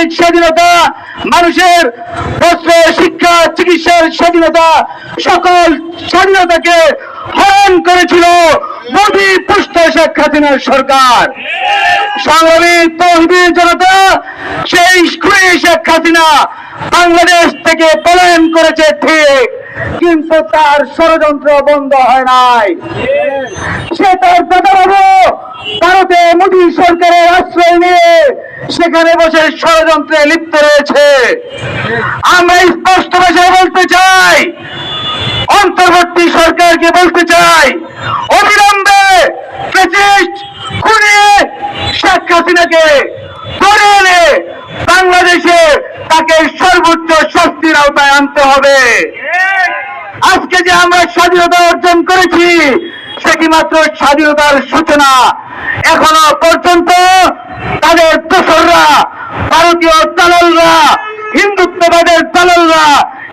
মানুষের স্বাধীনতা, মানুষের বস্ত্র, শিক্ষা, চিকিৎসার স্বাধীনতা, সকল স্বাধীনতাকে হরণ করেছিল মোদী পুষ্ট শেখ হাসিনার সরকার। সংগ্রামী তহবিল জনতা, সেই খুঁড়ে শেখ হাসিনা বাংলাদেশ থেকে পলায়ন করেছে ঠিক, কিন্তু তার ষড়যন্ত্র বন্ধ হয় নাই। সে তার দাদাবাবু ভারতে মোদী সরকারের আশ্রয় নিয়ে সেখানে বসে ষড়যন্ত্রে লিপ্ত রয়েছে। আমরা স্পষ্ট ভাষায় বলতে চাই, অন্তর্বর্তী সরকারকে বলতে চাই, অবিলম্বে শেখ হাসিনাকে ধরে এনে বাংলাদেশে তাকে সর্বোচ্চ শাস্তির আওতায় আনতে হবে। আজকে যে আমরা স্বাধীনতা অর্জন করেছি, সেটি মাত্র স্বাধীনতার সূচনা। এখনও পর্যন্ত তাদের দোসররা ভারতীয় দালালরা হিন্দুত্ববাদের দালালরা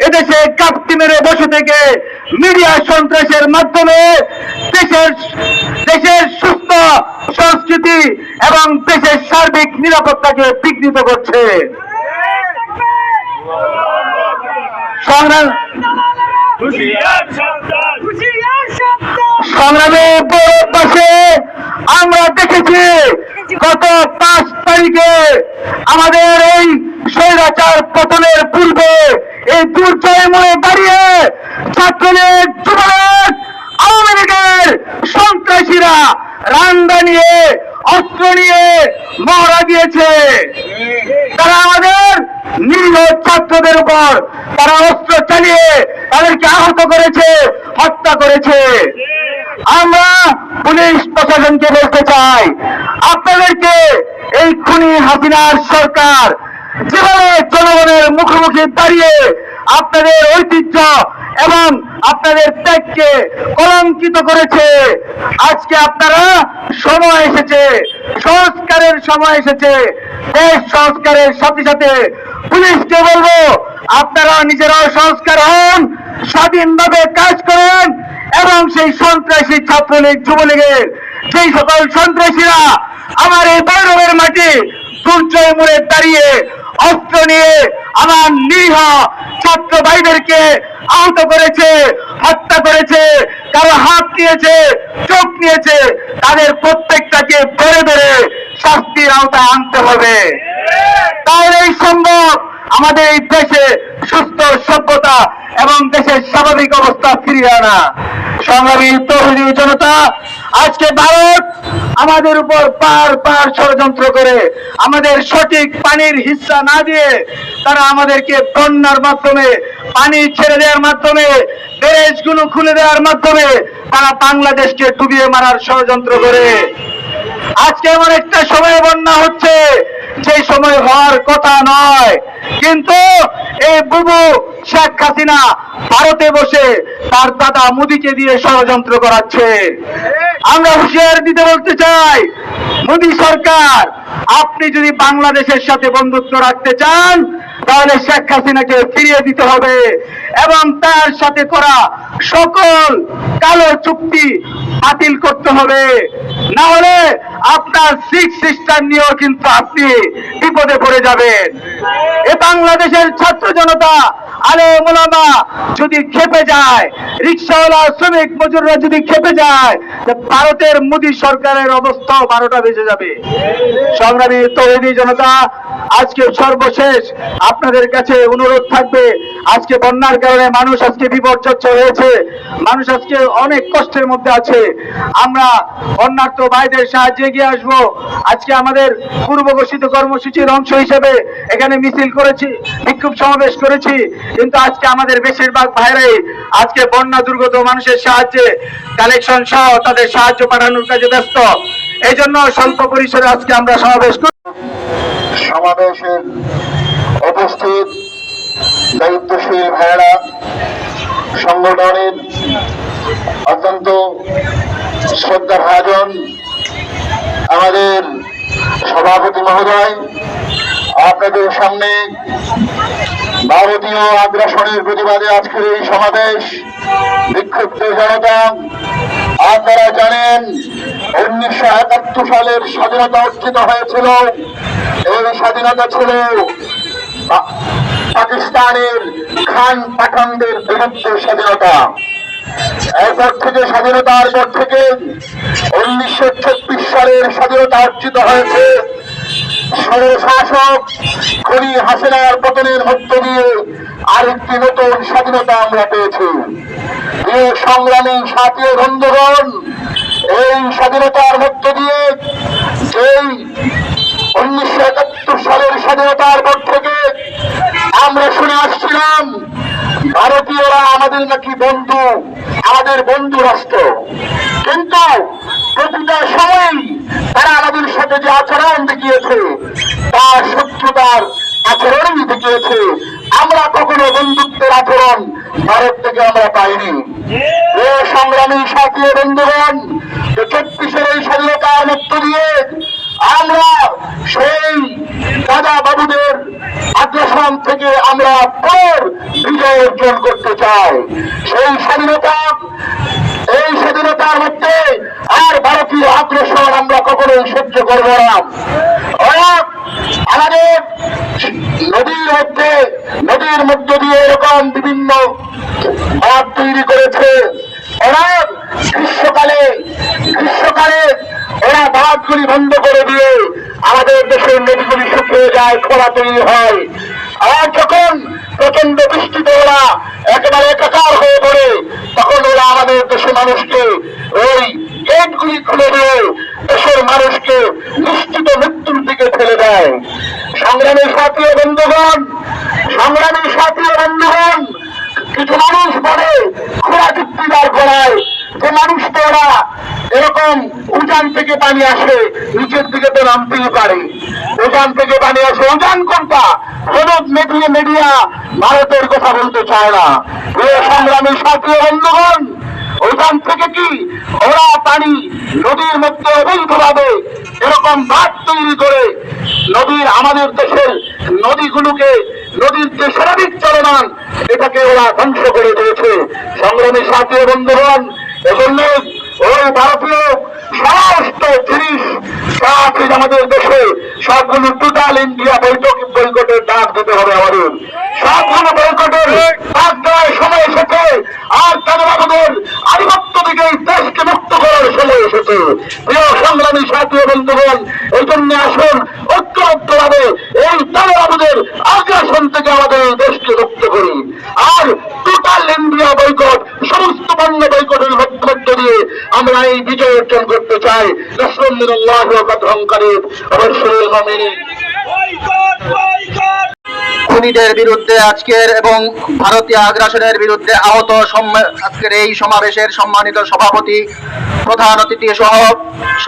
এদেশে কাপ্তি মেরে বসে থেকে মিডিয়া সন্ত্রাসের মাধ্যমে দেশের দেশের সুস্থ সংস্কৃতি এবং দেশের সার্বিক নিরাপত্তাকে বিঘ্নিত করছে। সংগ্রাম সংগ্রামে পাশে আমরা দেখেছি গত পাঁচ তারিখে আমাদের এই স্বৈরাচার পতনের পূর্বে এই দুর্জয় মনে দাঁড়িয়ে ছাত্রলীগ, যুবলীগ, আওয়ামী লীগের সন্ত্রাসীরা রান্দা নিয়ে, অস্ত্র নিয়ে মহড়া দিয়েছে। তারা আমাদের নিরীহ ছাত্রদের উপর তারা অস্ত্র চালিয়ে তাদেরকে আহত করেছে, হত্যা করেছে। আমরা পুলিশ প্রশাসনকে বলতে চাই, আপনাদেরকে এই খুনি হাসিনার সরকার যেভাবে জনগণের মুখোমুখি দাঁড়িয়ে আপনাদের ঐতিহ্য এবং আপনাদের ত্যাগকে কলঙ্কিত করেছে, আজকে আপনারা সময় এসেছে, সংস্কারের সময় এসেছে, দেশ সংস্কারের সাথে সাথে পুলিশকে বলব, আপনারা নিজেরাও সংস্কার হন, স্বাধীনভাবে কাজ করেন এবং সেই সন্ত্রাসী ছাত্রলীগ যুবলীগের সেই সকল সন্ত্রাসীরা আমার এই বৈরবের মাটি দুর্জয় মোড়ে দাঁড়িয়ে অস্ত্র নিয়ে আমার নিরীহ ছাত্র ভাইদেরকে আহত করেছে, হত্যা করেছে, কারও হাত নিয়েছে, চোখ নিয়েছে, তাদের প্রত্যেকটাকে ধরে ধরে শাস্তির আওতায় আনতে হবে। তাহলেই সম্ভব আমাদের এই দেশে সুস্থ, সভ্যতা এবং দেশের স্বাভাবিক অবস্থা ফিরিয়ে আনা। সংগ্রামী তহবিল জনতা, আজকে ভারত আমাদের উপর পার পার ষড়যন্ত্র করে, আমাদের সঠিক পানির হিস্সা না দিয়ে তারা আমাদেরকে বন্যার মাধ্যমে পানি ছেড়ে দেওয়ার মাধ্যমে ব্যারেজগুলো খুলে দেওয়ার মাধ্যমে তারা বাংলাদেশকে ডুবিয়ে মারার ষড়যন্ত্র করে। আজকে এমন একটা সময় বন্যা হচ্ছে যে সময় হওয়ার কথা নয়। কিন্তু এই বুবু শেখ হাসিনা ভারতে বসে তার দাদা মোদিকে দিয়ে ষড়যন্ত্র করাচ্ছে। আমরা হুশিয়ার দিতে বলতে চাই, মোদী সরকার, আপনি যদি বাংলাদেশের সাথে বন্ধুত্ব রাখতে চান তাহলে শেখ হাসিনাকে ফিরিয়ে দিতে হবে এবং তার সাথে করা সকল কালো চুক্তি বাতিল করতে হবে। না হলে আপনার সিক্স সিস্টার নিয়েও কিন্তু আপনি বিপদে পড়ে যাবেন। এ বাংলাদেশের ছাত্র জনতা, আলে মোলামা যদি খেপে যায়, রিক্সাওয়ালা, শ্রমিক, মজুররা যদি খেপে যায় ভারতের মোদী সরকারের অবস্থাও বারোটা বেজে যাবে। সংগ্রামী তৌহিদি জনতা, আজকে সর্বশেষ আপনাদের কাছে অনুরোধ থাকবে, আজকে বন্যার কারণে মানুষ আজকে বিপর্যস্ত হয়েছে, মানুষ আজকে অনেক কষ্টের মধ্যে আছে। আমরা বন্যার্থ ভাইদের সাহায্যে এগিয়ে আসব। আজকে আমাদের পূর্ব ঘোষিত কর্মসূচির অংশ হিসেবে এখানে মিছিল করেছি, বিক্ষোভ সমাবেশ করেছি। কিন্তু আজকে আমাদের বেশিরভাগ ভাইরাই আজকে বন্যা দুর্গত মানুষের সাহায্যে কালেকশন সহ তাদের সাহায্য পাঠানোর কাজে ব্যস্ত। এই জন্য স্বল্প পরিসরে আজকে আমরা সমাবেশ করি সমাবেশে উপস্থিত দায়িত্বশীল ভাইয়েরা, সংগঠনের অত্যন্ত শ্রদ্ধা ভাজন, আমাদের সভাপতি মহোদয়, আপনাদের সামনে ভারতীয় আগ্রাসনের প্রতিবাদে আজকের এই সমাবেশ, বিক্ষুব্ধ জনতা, আপনারা জানেন উনিশশো একাত্তর সালের স্বাধীনতা অর্জিত হয়েছিল। এই স্বাধীনতা ছিল পাকিস্তানের খান পাঠানদের বিরুদ্ধে স্বাধীনতা। এরপর থেকে স্বাধীনতার পর থেকে উনিশশো চব্বিশ সালের স্বাধীনতা অর্জিত হয়েছে। স্বৈরশাসক খনি হাসিনার পতনের মধ্য দিয়ে আরেকটি নতুন স্বাধীনতা আমরা পেয়েছি। প্রিয় সংগ্রামী সাথী ও বন্ধুগণ, এই স্বাধীনতার মধ্য দিয়ে যেই উনিশশো সালের স্বাধীনতার পর থেকে আমরা শুনে আসছিলাম, ভারতীয়রা আমাদের নাকি বন্ধু, আমাদের বন্ধু রাষ্ট্র। কিন্তু প্রতিটা সময়ই তারা আমাদের সাথে যে আচরণ দেখিয়েছে তার শত্রুতার আচরণই দেখিয়েছে। আমরা কখনো বন্ধুত্বের আচরণ ভারত থেকে আমরা পাইনি। ও সংগ্রামী সাথী বন্ধুগণ চব্বিশের এই স্বাধীনতার মধ্য দিয়ে আমরা সেই দাদা বাবুদের আগ্রাসন থেকে আমরা পর বিজয় অর্জন করতে চাই। সেই স্বাধীনতা, এই স্বাধীনতার মধ্যে আর ভারতীয় আগ্রাসন আমরা কখনোই সহ্য করব না। আমাদের নদীর মধ্যে, নদীর মধ্য দিয়ে এরকম বিভিন্ন বাঁধ তৈরি করেছে। ওরা গ্রীষ্মকালে গ্রীষ্মকালে ওরা বাঁধগুলি বন্ধ করে দিয়ে আমাদের দেশের নদীগুলি শুকিয়ে যায় খরা তৈরি হয়। আর যখন প্রচণ্ড বৃষ্টিতে ওরা একেবারে একাকার হয়ে পড়ে, তখন ওরা আমাদের দেশের মানুষকে ওই গেটগুলি খুলে দিয়ে দেশের মানুষকে নিশ্চিত মৃত্যুর দিকে ফেলে দেয়। সংগ্রামী সাথী বন্ধুগণ সংগ্রামী সাথী বন্ধুগণ, কিছু মানুষ বলে খোলা চুক্তি দাঁড় করায় যে মানুষ তো ওরা এরকম উজান থেকে পানি আসে, নিচের দিকে তো নামতেই পারে। উজান থেকে পানি আসে, উজান কোনটা হলুদ মিডিয়া মিডিয়া ভারতের কথা বলতে চায় না। সংগ্রামী ও বন্ধুগণ ওইখান থেকে কি ওরা পানি নদীর মধ্যে অবৈধভাবে এরকম বাঁধ তৈরি করে নদীর আমাদের দেশের নদীগুলোকে, নদীর যে স্বাভাবিক চলমান এটাকে ওরা ধ্বংস করে দিয়েছে। সংগ্রামী সাথী বন্ধুগণ, এজন্য ওই ভারতীয় সমস্ত জিনিস আছে আমাদের দেশে সবগুলো টোটাল ইন্ডিয়া বৈঠক বৈকটের ডাক দিতে হবে আমাদের। সবগুলো বৈকটের ডাক দেওয়ার সময় এসেছে। আর তাদের আমাদের আধিপত্য থেকে দেশকে মুক্ত করার সময় এসেছে। প্রিয় সংগ্রামী সাথী বন্ধুগণ, এই জন্য আসুন, ঐক্যবদ্ধভাবে এই তাদের আমাদের আগ্রাসন থেকে আমাদের এই দেশকে মুক্ত করি। আর টোটাল ইন্ডিয়া বৈকট সমস্ত পণ্য বৈকটের মধ্য দিয়ে আমরা এই বিজয় অর্জন করতে চাই। রসমিল্লাহ অবশ্যই মমিনী খুনিদের বিরুদ্ধে আজকের এবং ভারতীয় আগ্রাসনের বিরুদ্ধে আহত আজকের এই সমাবেশের সম্মানিত সভাপতি, প্রধান অতিথি সহ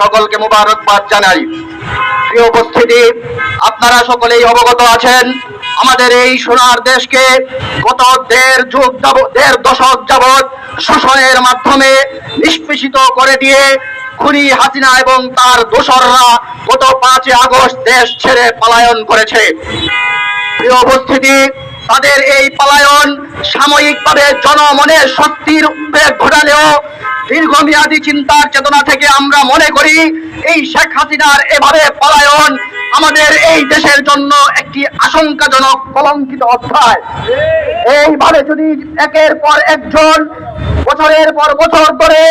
সকলকে মুবারকবাদ জানাই। প্রিয় উপস্থিতি, আপনারা সকলেই অবগত আছেন, আমাদের এই সোনার দেশকে গত দেড় যুগ যাবৎ, দেড় দশক যাবৎ শোষণের মাধ্যমে নিষ্পেষিত করে দিয়ে খুনি হাসিনা এবং তার দোসররা গত পাঁচই আগস্ট দেশ ছেড়ে পলায়ন করেছে। প্রিয় উপস্থিতি তাদের এই পলায়ন সাময়িকভাবে জনমনের শক্তির উদ্বেগ ঘটালেও দীর্ঘমেয়াদী চিন্তার চেতনা থেকে আমরা মনে করি এই শেখ হাসিনার এভাবে পলায়ন আমাদের এই দেশের জন্য একটি আশঙ্কাজনক কলঙ্কিত অধ্যায়। এইভাবে যদি একের পর একজন বছরের পর বছর ধরে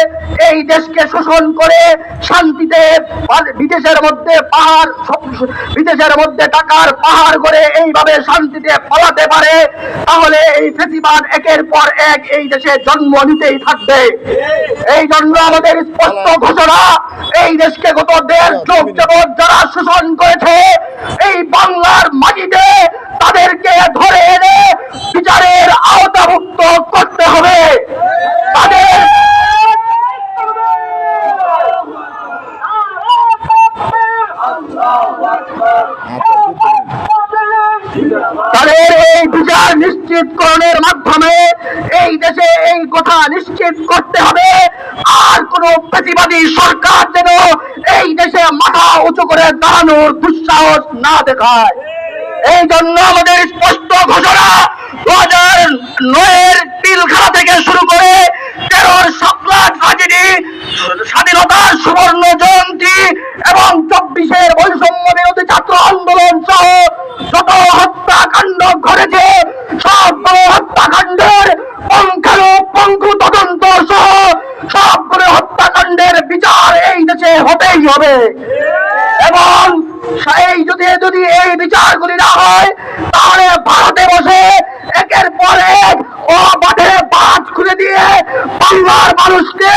এই দেশকে শোষণ করে শান্তিতে বিদেশের মধ্যে পাহাড় বিদেশের মধ্যে টাকার পাহাড় করে এইভাবে শান্তিতে ফলাতে পারে, তাহলে এই ফেসিবাদ একের পর এক এই দেশে জন্ম নিতেই থাকবে। এই জন্য আমাদের স্পষ্ট ঘোষণা, এই দেশকে গত দেড় যুগ যাবৎ যারা শোষণ করেছে, এই বাংলার মাটিতে তাদেরকে ধরে এনে বিচারের আওতাভুক্ত করতে হবে তাদের তাদের এই বিচার নিশ্চিত নিশ্চিতকরণের মাধ্যমে এই দেশে এই কথা নিশ্চিত করতে হবে আর প্রতিবাদী সরকার যেন এই দেশে মাথা উঁচু করে দাঁড়ানোর দুঃসাহস না দেখায়। এই জন্য আমাদের স্পষ্ট ঘোষণা দু হাজার নয়ের পিলখানা থেকে শুরু করে তেরোর সকলা ট্রাজেডি স্বাধীনতার সুবর্ণ জয়ন্তী এবং চব্বিশের বৈষম্য বিরোধী ছাত্র আন্দোলন সহ যত হত্যাকাণ্ড ঘটেছে সবগুলো হত্যাকাণ্ডের পঙ্খানুপঙ্খু তদন্ত সহ সবগুলো হত্যাকাণ্ডের বিচার এই দেশে হতেই হবে। এবং এই যদি যদি এই বিচারগুলি না হয়, তাহলে ভারতে বসে একের পর ও বাঁধে বাদ খুলে দিয়ে বাংলার মানুষকে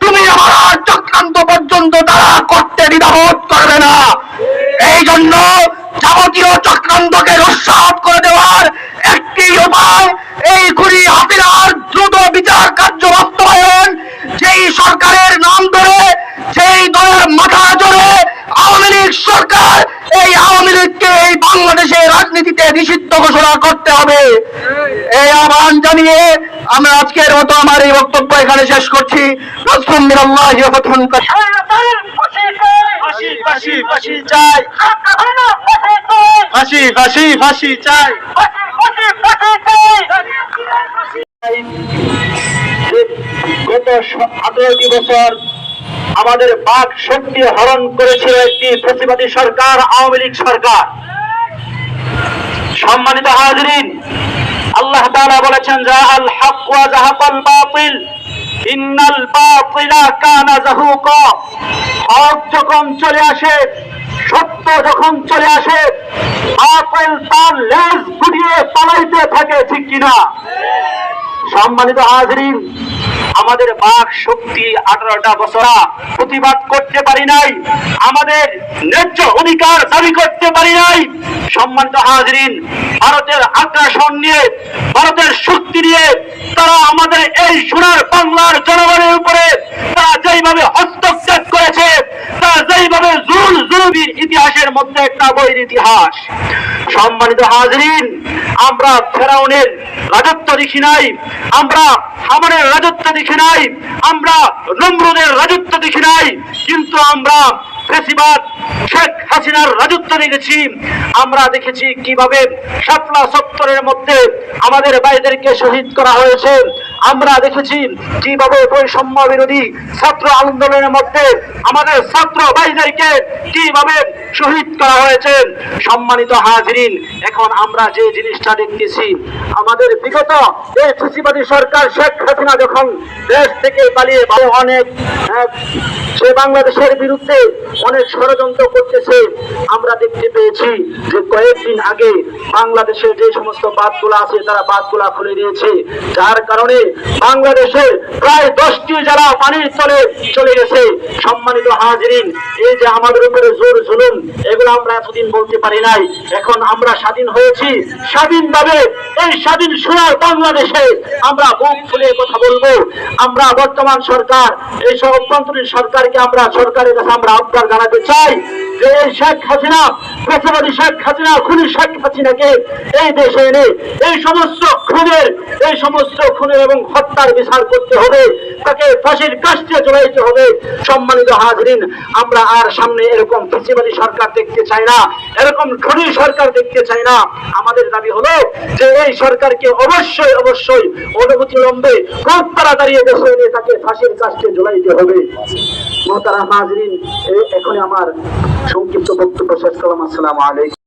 তুমি আমার চক্রান্ত পর্যন্ত তারা করতে দ্বিধাবোধ করবে না। এই জন্য যাবতীয় চক্রান্তকে রসাত করে দেওয়ার একটি উপায় এই কুড়ি হাতিরার দ্রুত বিচার কার্য বাস্তবায়ন যেই সরকারের নাম ধরে যেই দলের মাথা জোরে আওয়ামী লীগ সরকার এই আওয়ামী লীগকে এই বাংলাদেশের রাজনীতিতে নিষিদ্ধ ঘোষণা করতে হবে। এই আহ্বান জানিয়ে আমরা আজকের মতো আমার এই বক্তব্য এখানে শেষ করছি। গত আঠারোটি বছর আমাদের বাক শক্তি হরণ করেছিল একটি প্রতিবাদী সরকার, আওয়ামী লীগ সরকার। সম্মানিত হাজরিন, আল্লাহ তাআলা বলেছেন, যা আল ইন্নাল কানা হক যখন চলে আসে, সত্য যখন চলে আসে তার লেজ পালাইতে থাকে, ঠিক কিনা? সম্মানিত হাজরিন আমাদের বাক শক্তি আঠারোটা বছরা প্রতিবাদ করতে পারি নাই, আমাদের ন্যায্য অধিকার দাবি করতে পারি নাই। সম্মানিত হাজরিন, ভারতের আগ্রাসন নিয়ে, ভারতের শক্তি নিয়ে তারা আমাদের এই সোনার বাংলার জনগণের উপরে তারা যেইভাবে হস্তক্ষেপ করেছে, তারা যেইভাবে জুল জুলুবির ইতিহাসের মধ্যে একটা বইয়ের ইতিহাস। সম্মানিত হাজরিন আমরা ফেরাউনের রাজত্ব দেখি নাই, আমরা হামানের রাজত্ব দেখি নাই, আমরা নমরুদের রাজত্ব দেখি নাই, কিন্তু আমরা ফেসিবাদ, শেখ হাসিনার রাজত্ব দেখেছি। আমরা দেখেছি কীভাবে সাতলা সত্তরের মধ্যে আমাদের ভাইদেরকে শহীদ করা হয়েছে। আমরা দেখেছি কীভাবে বৈষম্য বিরোধী ছাত্র আন্দোলনের মধ্যে আমাদের ছাত্র ভাইদেরকে কীভাবে শহীদ করা হয়েছে। সম্মানিত হাজরিন, এখন আমরা যে জিনিসটা দেখতেছি, আমাদের বিগত এই সরকার শেখ হাসিনা যখন দেশ থেকে পালিয়ে অনেক সে বাংলাদেশের বিরুদ্ধে অনেক ষড়যন্ত্র করতেছে। আমরা দেখতে পেয়েছি যে কয়েকদিন আগে বাংলাদেশের যে সমস্ত বাঁধগুলো আছে, তারা বাঁধগুলা খুলে দিয়েছে। যার কারণে বাংলাদেশের প্রায় দশটি যারা পানির তলে চলে গেছে। সম্মানিত হাজরিন, এই যে আমাদের উপরে জোর জুলুম, এগুলো আমরা এতদিন বলতে পারি নাই। এখন আমরা স্বাধীন হয়েছি। স্বাধীনভাবে এই স্বাধীন সোনার বাংলাদেশে আমরা বুক ফুলে কথা বলব। আমরা বর্তমান সরকার এই সব অভ্যন্তরীণ সরকারকে আমরা সরকারের কাছে আমরা আহ্বান জানাতে চাই। যে শেখ হাসিনা পেশাবাদী শেখ হাসিনা, খুনি শেখ হাসিনাকে এই দেশে এনে এই সমস্ত খুনের, এই সমস্ত খুনের এবং হত্যার বিচার করতে হবে। তাকে ফাঁসির কাষ্টে চলাইতে হবে। সম্মানিত হাজরিন, আমরা আর সামনে এরকম ফেসিবাদী সরকার দেখতে চাই না, এরকম খুনি সরকার দেখতে চাই না। আমাদের দাবি হলো যে এই সরকারকে অবশ্যই অবশ্যই অনুভূতি লম্বে খুব তাড়াতাড়ি দেশে এনে তাকে ফাঁসির কাষ্টে ঝুলাইতে হবে। মোহতারা হাজরিন এখন আমার সংক্ষিপ্ত বক্তব্য শেষ করলাম। আসসালাম আলাইকুম।